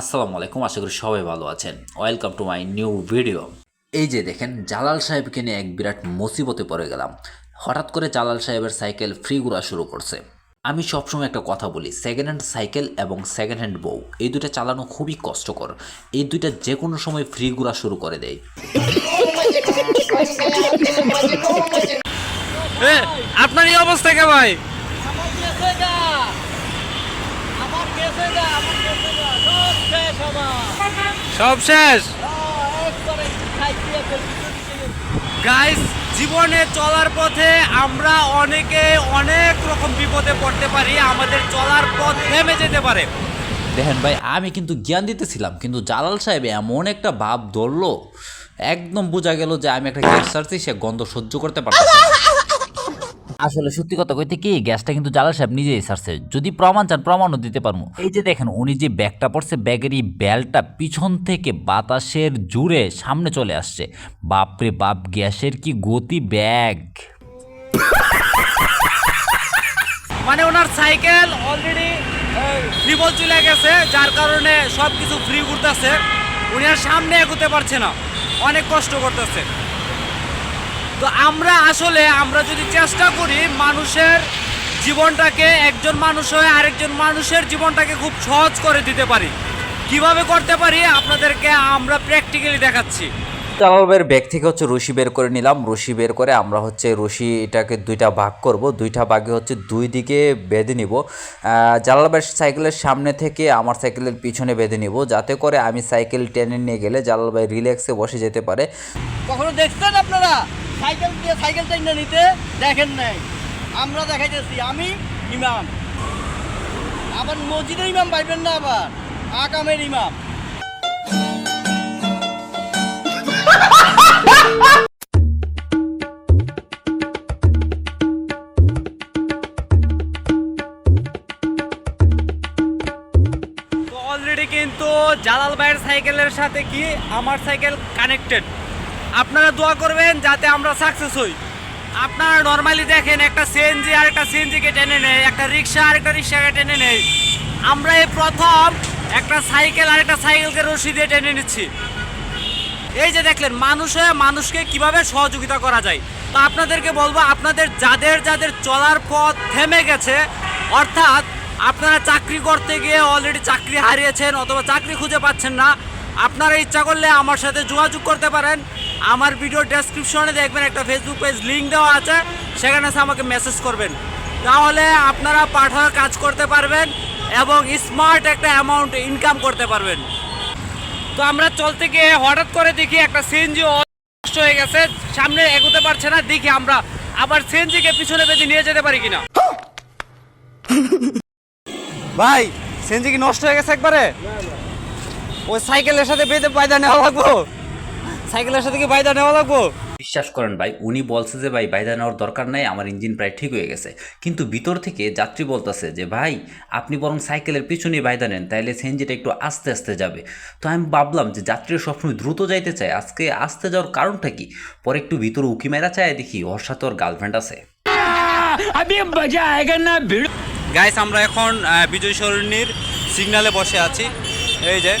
আসসালামু আলাইকুম আশা করি সবাই ভালো আছেন। Welcome to my new video এই যে দেখেন জালাল সাহেবকে নিয়ে এক বিরাট মুসিবতে পড়ে গেলাম। হঠাৎ করে জালাল সাহেবের সাইকেল ফ্রি ঘোরা শুরু করছে। আমি সবসময় একটা কথা বলি সেকেন্ড হ্যান্ড সাইকেল এবং সেকেন্ড হ্যান্ড বউ এই দুটো চালানো খুবই কষ্টকর। এই দুইটা যে কোনো সময় ফ্রি ঘোরা শুরু করে দেয়। আপনার এই অবস্থা কে ভাই আমার গেছে গা আমার গেছে গা আমার গেছে গা সব শেষ আমার সব শেষ আহ, একবারে খাই দিয়ে ফেলছি, চুরি করে। গাইস জীবনে চলার পথে আমরা অনেকে অনেক রকম বিপদে পড়তে পারি আমাদের চলার পথ থেমে যেতে পারে দেখেন ভাই আমি কিন্তু জ্ঞান দিতেছিলাম কিন্তু জালাল সাহেব এমন একটা ভাব ধরলো একদম বোঝা গেল যে আমি একটা গ্যাস ছাড়ছি সে গন্ধ সহ্য করতে না। আসলে সত্যি কথা কইতে কি, গ্যাসটা কিন্তু জালাল সাহেব নিজেই সারছে যদি প্রমাণ চান, প্রমাণও দিতে পারব এই যে দেখেন, উনি যে ব্যাগটা পড়ছে, ব্যাগের এই বেলটা পিছন থেকে বাতাসের জুড়ে সামনে চলে আসছে। বাপরে বাপ, গ্যাসের কি গতি ব্যাগ! মানে ওনার সাইকেল অলরেডি ফ্রিবল চলে গেছে, যার কারণে সব কিছু ফ্রি ঘুরতেছে। উনি আর সামনে এগোতে পারছে না। অনেক কষ্ট করতেছে। তো আমরা আসলে আমরা যদি চেষ্টা করি মানুষের জীবনটাকে একজন মানুষ হয়ে আরেকজন মানুষের জীবনটাকে খুব সহজ করে দিতে পারি। কীভাবে করতে পারি? আপনাদেরকে আমরা প্র্যাকটিক্যালি দেখাচ্ছি। জালাল ব্যাগ থেকে হচ্ছে রশি বের করে নিলাম। রশি বের করে আমরা হচ্ছে রশি এটাকে দুইটা ভাগ করব। দুইটা ভাগে হচ্ছে দুই দিকে বেঁধে নিব। আহ, জালাল ভাইয়ের সাইকেলের সামনে থেকে আমার সাইকেলের পিছনে বেঁধে নিব। যাতে করে আমি সাইকেল টেনে নিয়ে গেলে জালাল ভাই রিল্যাক্সে বসে যেতে পারে। কখনো দেখছেন আপনারা? সাইকেল দিয়ে সাইকেল টাইনা নিতে দেখেন নাই। আমরা দেখাইতেছি, আমি ইমাম। আবার মসজিদের ইমাম পাইবেন না আবার, আকামের ইমাম। অলরেডি কিন্তু জালাল ভাইয়ের সাইকেলের সাথে কি আমার সাইকেল কানেক্টেড আপনারা দোয়া করবেন যাতে আমরা সাকসেস হই। আপনারা নর্মালি দেখেন একটা সিএনজি আর একটা সিএনজিকে টেনে নেয়, একটা রিক্সা আর একটা রিক্সাকে টেনে নেয়। আমরা এই প্রথম একটা সাইকেল আর একটা সাইকেলকে রশি দিয়ে টেনে নিচ্ছি। এই যে দেখলেন, মানুষ হয়ে মানুষকে কীভাবে সহযোগিতা করা যায়? তো আপনাদেরকে বলব, আপনাদের যাদের যাদের চলার পথ থেমে গেছে, অর্থাৎ আপনারা চাকরি করতে গিয়ে অলরেডি চাকরি হারিয়েছেন অথবা চাকরি খুঁজে পাচ্ছেন না, আপনারা ইচ্ছা করলে আমার সাথে যোগাযোগ করতে পারেন। আমার ভিডিও ডেসক্রিপশনে দেখবেন একটা ফেসবুক পেজ লিঙ্ক দেওয়া আছে, সেখানে এসে আমাকে মেসেজ করবেন। তাহলে আপনারা পাঠায় কাজ করতে পারবেন এবং স্মার্ট একটা অ্যামাউন্ট ইনকাম করতে পারবেন। তো আমরা চলতে গিয়ে হঠাৎ করে দেখি একটা সিএনজি নষ্ট হয়ে গেছে, সামনে এগোতে পারছে না, দেখি আমরা আবার সিএনজিকে পিছনে বেঁধে নিয়ে যেতে পারি কিনা। ভাই সিএনজি কি নষ্ট হয়ে গেছে একবারে? ওই সাইকেলের সাথে বেঁধে পায়দা নেওয়া লাগবো। সাইকেলের সাথে কি পায়দা নেওয়া লাগবো? বিশ্বাস করেন ভাই উনি বলছে যে ভাই বাইদা নেওয়ার দরকার নাই আমার ইঞ্জিন প্রায় ঠিক হয়ে গেছে। কিন্তু ভিতর থেকে যাত্রী বলতেছে যে ভাই আপনি বরং সাইকেলের পিছনেই বাইদা নেন তাইলে সিএনজিটা একটু আস্তে আস্তে যাবে। তো আমি ভাবলাম যে যাত্রীরা সবসময় দ্রুত যাইতে চায় আজকে আস্তে যাওয়ার কারণটা কি? পরে একটু ভিতরে উকি মেরা চায় দেখি ওর সাথে ওর গার্লফ্রেন্ড আছে। গাইস আমরা এখন বিজয় সরণির সিগনালে বসে আছি। এই যে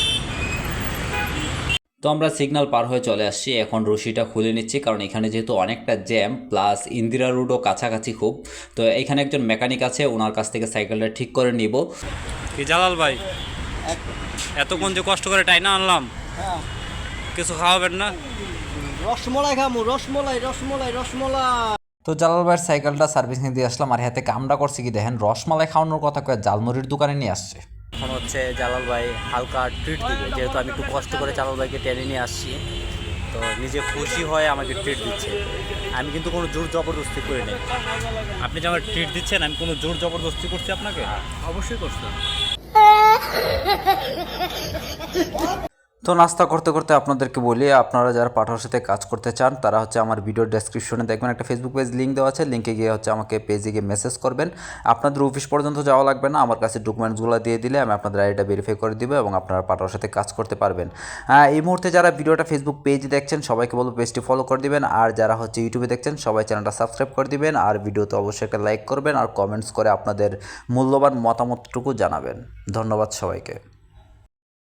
তো আমরা সিগনাল পার হয়ে চলে আসছি। এখন রশিটা খুলে নিচ্ছি কারণ এখানে যেহেতু অনেকটা জ্যাম প্লাস ইন্দিরা রোডও কাছাকাছি খুব তো এখানে একজন মেকানিক আছে ওনার কাছ থেকে সাইকেলটা ঠিক করে নিব। কি জালাল ভাই? এতক্ষণ যে কষ্ট করে টাইনা আনলাম হ্যাঁ। কিছু খাওয়াবেন না? রসমলাই খামু রসমলাই রসমলাই রসমলাই। তো জালাল ভাইয়ের সাইকেলটা সার্ভিসিং দিয়ে আসলাম আর হাতে কামটা করছে কি দেখেন রসমালাই খাওয়ানোর কথা কয়ে জালমুড়ির দোকানে নিয়ে আসছে। এখন হচ্ছে জালাল ভাই হালকা ট্রিট দিবে। যেহেতু আমি একটু কষ্ট করে জালাল ভাইকে টেনে নিয়ে আসছি তো নিজে খুশি হয়ে আমাকে ট্রিট দিচ্ছে। আমি কিন্তু কোনো জোর জবরদস্তি করি নাই। আপনি যে আমার ট্রিট দিচ্ছেন আমি কোনো জোর জবরদস্তি করছি আপনাকে? অবশ্যই করছেন তো নাস্তা করতে করতে আপনাদেরকে বলি, আপনারা যারা পাঠার সাথে কাজ করতে চান, তারা হচ্ছে আমার ভিডিও ডেসক্রিপশনে দেখবেন। একটা ফেসবুক পেজ লিঙ্ক দেওয়া আছে লিঙ্কে গিয়ে হচ্ছে আমাকে পেজে গিয়ে মেসেজ করবেন। আপনাদের অফিস পর্যন্ত যাওয়া লাগবে না, আমার কাছে ডকুমেন্টসগুলো দিয়ে দিলে আমি আপনাদের আইডিটা ভেরিফাই করে দিব এবং আপনারা পাঠার সাথে কাজ করতে পারবেন। এই মুহূর্তে যারা ভিডিওটা ফেসবুক পেজ দেখছেন, সবাইকে বলব পেজটি ফলো করে দিবেন। আর যারা হচ্ছে ইউটিউবে দেখছেন, সবাই চ্যানেলটা সাবস্ক্রাইব করে দিবেন। আর ভিডিওতে অবশ্যই একটা লাইক করবেন। আর কমেন্টস করে আপনাদের মূল্যবান মতামতটুকু জানাবেন। ধন্যবাদ সবাইকে।